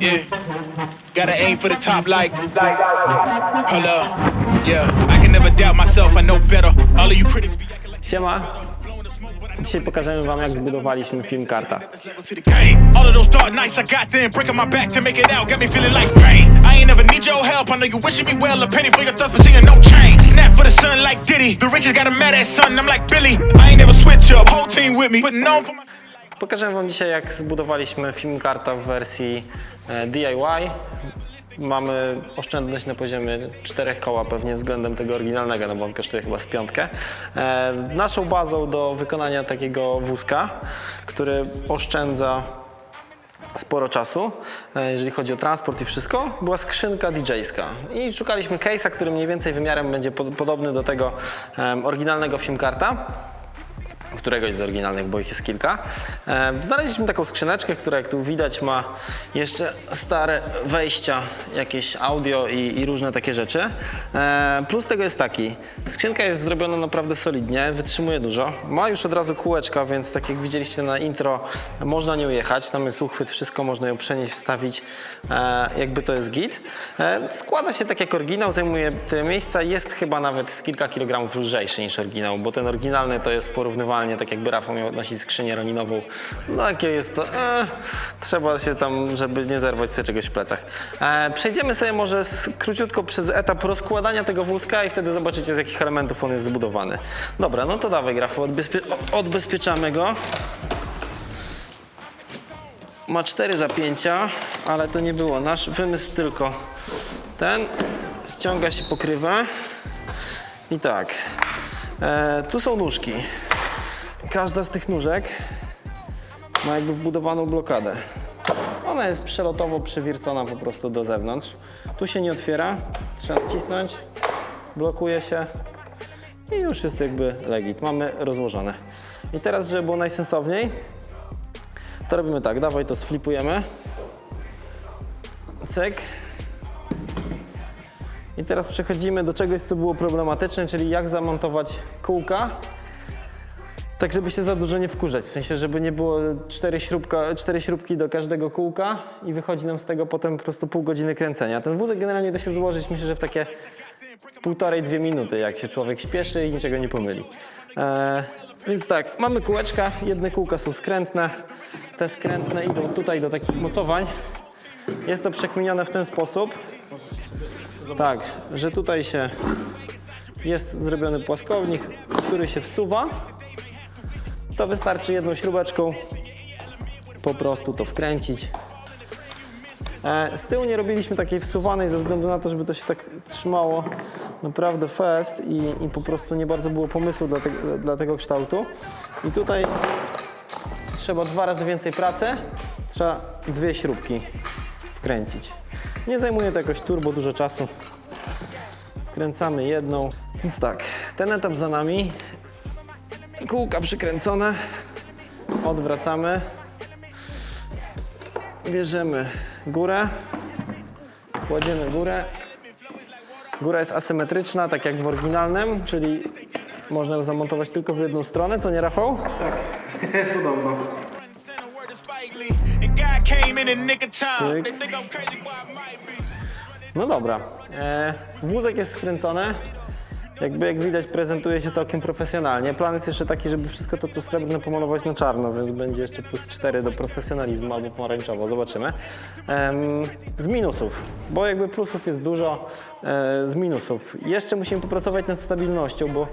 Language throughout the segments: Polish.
Yeah. Gotta aim for the top like. Up. Yeah. I can never doubt myself. I know better. All of you critics be acting like Siema. Dzisiaj pokażemy Wam, jak zbudowaliśmy film karta. levels to the game. All of those dark nights I got then breaking my back to make it out. Got me feeling like pain. I ain't never need your help. I know you wishing me well. A penny for your thoughts, but seeing no change. Snap for the sun like Diddy. The riches got a mad ass son. I'm like Billy. I ain't never switch up. Whole team with me. Putting on for my. Pokażę Wam dzisiaj, jak zbudowaliśmy film karta w wersji e, DIY. Mamy oszczędność na poziomie czterech koła pewnie względem tego oryginalnego, no bo on kosztuje chyba z piątkę. E, naszą bazą do wykonania takiego wózka, który oszczędza sporo czasu, e, jeżeli chodzi o transport i wszystko, była skrzynka DJ-ska. I szukaliśmy case'a, który mniej więcej wymiarem będzie po- podobny do tego oryginalnego filmkarta któregoś z oryginalnych, bo ich jest kilka. E, Znaleźliśmy taką skrzyneczkę, która jak tu widać ma jeszcze stare wejścia, jakieś audio i, i różne takie rzeczy. E, Plus tego jest taki, skrzynka jest zrobiona naprawdę solidnie, wytrzymuje dużo. Ma już od razu kółeczka, więc tak jak widzieliście na intro, można nią jechać. Tam jest uchwyt, wszystko można ją przenieść, wstawić, e, jakby to jest git. Składa się tak jak oryginał, zajmuje tyle miejsca, jest chyba nawet z kilka kilogramów lżejszy niż oryginał, bo ten oryginalny to jest porównywalnie, tak jakby Rafał miał nosić skrzynię roninową. No jakie jest to, e, trzeba się tam, żeby nie zerwać sobie czegoś w plecach. E, przejdziemy sobie może z, króciutko przez etap rozkładania tego wózka i wtedy zobaczycie z jakich elementów on jest zbudowany. Dobra, no to dawaj Rafał, odbezpie odbezpieczamy go. Ma cztery zapięcia, ale to nie było nasz wymysł, tylko ten. Ściąga się pokrywę. I tak, e, tu są nóżki. Każda z tych nóżek ma jakby wbudowaną blokadę. Ona jest przelotowo przywiercona po prostu do zewnątrz. Tu się nie otwiera, trzeba wcisnąć, blokuje się i już jest jakby legit. Mamy rozłożone. I teraz, żeby było najsensowniej, to robimy tak, dawaj to sflipujemy. Cyk. I teraz przechodzimy do czegoś, co było problematyczne, czyli jak zamontować kółka, tak żeby się za dużo nie wkurzać. W sensie, żeby nie było cztery, śrubka, cztery śrubki do każdego kółka i wychodzi nam z tego potem po prostu pół godziny kręcenia. Ten wózek generalnie da się złożyć, myślę, że w takie półtorej, dwie minuty, jak się człowiek śpieszy i niczego nie pomyli. E, więc tak, mamy kółeczka, jedne kółka są skrętne, te skrętne idą tutaj do takich mocowań. Jest to przekminione w ten sposób, tak, że tutaj się jest zrobiony płaskownik, który się wsuwa. To wystarczy jedną śrubeczką po prostu to wkręcić. E, Z tyłu nie robiliśmy takiej wsuwanej ze względu na to, żeby to się tak trzymało naprawdę fest i, i po prostu nie bardzo było pomysłu dla, te, dla tego kształtu. I tutaj trzeba dwa razy więcej pracy, trzeba dwie śrubki wkręcić. Nie zajmuje to jakoś turbo dużo czasu. Wkręcamy jedną. Więc tak, ten etap za nami. Kółka przykręcone. Odwracamy. Bierzemy górę. Kładziemy górę. Góra jest asymetryczna, tak jak w oryginalnym, czyli można ją zamontować tylko w jedną stronę, co nie Rafał? Podobno. I might be. No dobra. E, wózek jest skręcony. Jakby jak widać prezentuje się całkiem profesjonalnie. Plan jest jeszcze taki, żeby wszystko to co srebrne pomalować na czarno, więc będzie jeszcze plus 4 do profesjonalizmu albo pomarańczowo, zobaczymy. Z minusów, bo jakby plusów jest dużo, e, z minusów. Jeszcze musimy popracować nad stabilnością, bo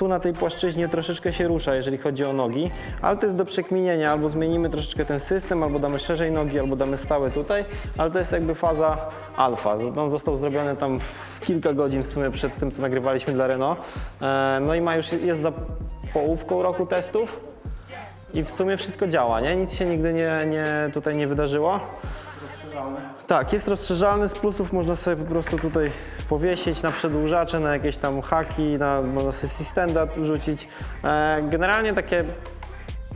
tu na tej płaszczyźnie troszeczkę się rusza, jeżeli chodzi o nogi, ale to jest do przekminienia, albo zmienimy troszeczkę ten system, albo damy szerzej nogi, albo damy stałe tutaj, ale to jest jakby faza alfa. On został zrobiony tam kilka godzin w sumie przed tym, co nagrywaliśmy dla Renault. E, No i ma już, jest za połówką roku testów i w sumie wszystko działa, nie? Nic się nigdy nie, nie, tutaj nie wydarzyło. Tak, jest rozszerzalny. Z plusów można sobie po prostu tutaj powiesić na przedłużacze, na jakieś tam haki, na, można sobie standa rzucić. E, generalnie takie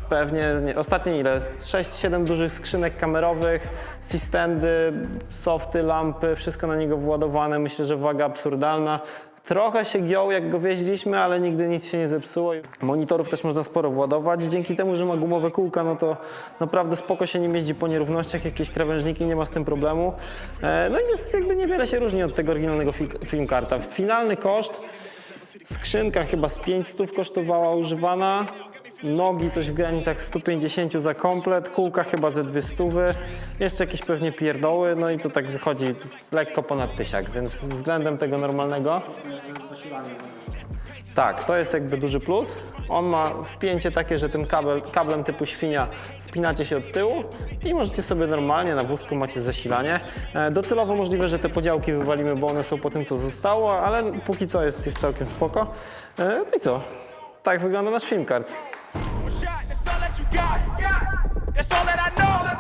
pewnie, nie, ostatnie ile? 6-7 dużych skrzynek kamerowych, systendy, softy, lampy, wszystko na niego władowane. Myślę, że waga absurdalna. Trochę się giął, jak go wieźliśmy, ale nigdy nic się nie zepsuło. Monitorów też można sporo władować. Dzięki temu, że ma gumowe kółka, no to naprawdę spoko się nim jeździ po nierównościach, jakieś krawężniki, nie ma z tym problemu. E, No i jest jakby niewiele się różni od tego oryginalnego fi- Filmkarta. Finalny koszt, skrzynka chyba z 500 kosztowała używana. Nogi coś w granicach 150 za komplet, kółka chyba ze 200, jeszcze jakieś pewnie pierdoły, no i to tak wychodzi lekko ponad tysiak, więc względem tego normalnego tak, to jest jakby duży plus. On ma wpięcie takie, że tym kabel, kablem typu świnia wpinacie się od tyłu i możecie sobie normalnie na wózku macie zasilanie. E, Docelowo możliwe, że te podziałki wywalimy, bo one są po tym, co zostało, ale póki co jest, jest całkiem spoko. E, No i co? Tak wygląda nasz filmkart. That's all that I know.